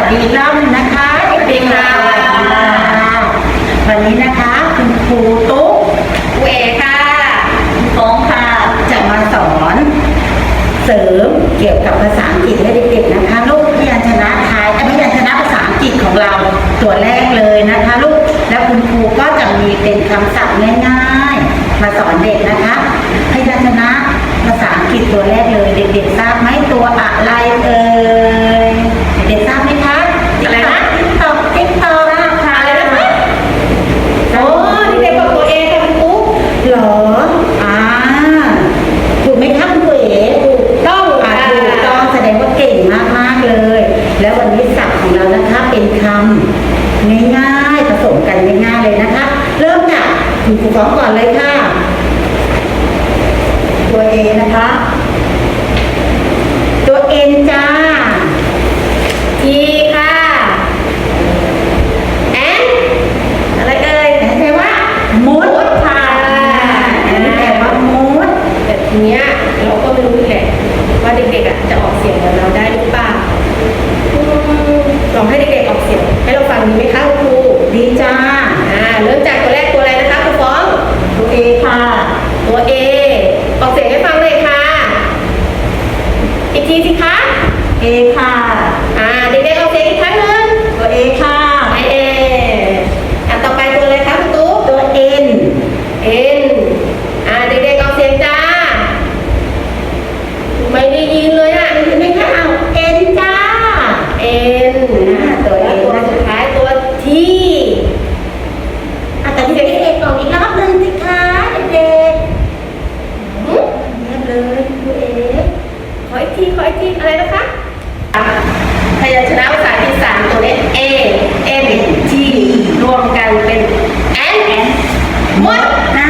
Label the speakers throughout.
Speaker 1: วัสดีล้ำนะคะเด็กๆวันนี้นะคะคุณครูตุ๊ก
Speaker 2: ครูเอค่ะ
Speaker 1: คุณฟองค่ะจะมาสอน เสริมเกี่ยวกับภาษาอังกฤษให้เด็กๆนะคะลูกพยัญชนะไทยพยัญชนะภาษาอังกฤษของเราตัวแรกเลยนะคะลูกแล้วคุณครูก็จะมีเป็นคำศัพท์ง่ายๆ มาสอนเด็กนะคะ พยัญชนะภาษาอังกฤษตัวแรกเลย เด็กๆทราบไหมตัวอะไร คุณครูฟ้องก่อนเลยค่ะ ตัวเอนะคะ ตัวเอ็นจ้า
Speaker 2: ทีค่ะแอนอะไรเอ่ย
Speaker 1: แปลว่ามุดค่ะอันนี้แปลว่ามุด
Speaker 2: แต่ทีเนี้ยเราก็ไม่รู้แหละว่าเด็กๆอะจะออกเสียงเหมือนเราได้หรือเปล่าลองให้เด็กๆออกเสียงให้เราฟังดีไหมคะครู
Speaker 1: ดีจ้า
Speaker 2: อ่าเริ่มจากตัวแรกตัวอะไรนะคะคุณฟ้อง
Speaker 1: ตัวเอค่ะ
Speaker 2: ตัว A ออกเสียงให้ฟังเลยค่ะ อีกที สิคะ
Speaker 1: A ค่ะ
Speaker 2: อ่าเด็กๆออกเสียงอีกครั้งหนึ่ง
Speaker 1: ตัวเอค่ะ
Speaker 2: ไอเออะต่อไปตัวอะไรคะคุณตุ๊ก
Speaker 1: ตัวเอ็น
Speaker 2: เอ็นอ่าเด็กๆออกเสียงจ้า ไม่ได้ยินเลยอะ เห็นไหมคะ
Speaker 1: เอาเอ็นจ้า
Speaker 2: เอ็น อ่าตัว แล้ว N ตัวสุดท้ายตัวที
Speaker 1: อะแต่ที่เด็กๆออกอีกรอบหนึ่งสิคะเด็กๆเงียบเลยตัวเอ
Speaker 2: ขออีกทีขออีกทีอะไรนะคะอะพยัญชนะภาษาอีสานตัวนี้ A N T รวมกันเป็น N
Speaker 1: มดอ่า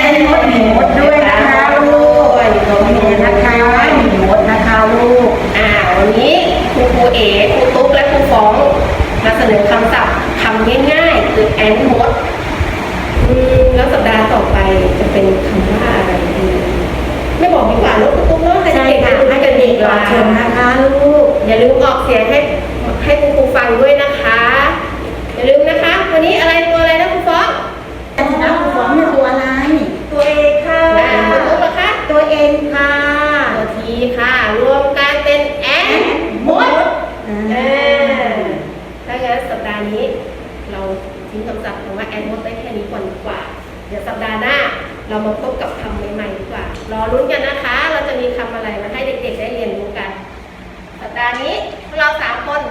Speaker 1: เอ็นมดมีมดด้วยนะคะลูกตัวเมียนะคะมีมดนะคะลูก
Speaker 2: อ่าวันนี้ครูครูเอ๋ครูตุ๊กและครูฟองมาเสนอคำศัพท์คำง่ายๆคือแอนมดอืมแล้วสัปดาห์ต่อไปจะเป็นคำว่าอะไรดีไม่บอกดีกว่าลูกตุ๊กเนาะให้ใช่เด็กค่ะๆให้กันเด็กๆรอว่าชมนะ
Speaker 1: คะลูก
Speaker 2: อย่าลืมออกเสียงให้ให้ครูฟังด้วยนะคะ
Speaker 1: N ค่ะ ตั
Speaker 2: วทีค่ะ รวมกันเป็น N มด
Speaker 1: เออ
Speaker 2: ถ้างั้นสัปดาห์นี้ เราทิ้งคำศัพท์คำว่า N มดได้แค่นี้ก่อนดีกว่า เดี๋ยวสัปดาห์หน้า เรามาพบกับคำใหม่ๆดีกว่า รอรุ้นกันนะคะ เราจะมีคำอะไรมาให้เด็กๆได้เรียนรู้กัน สัปดาห์นี้เราสามคน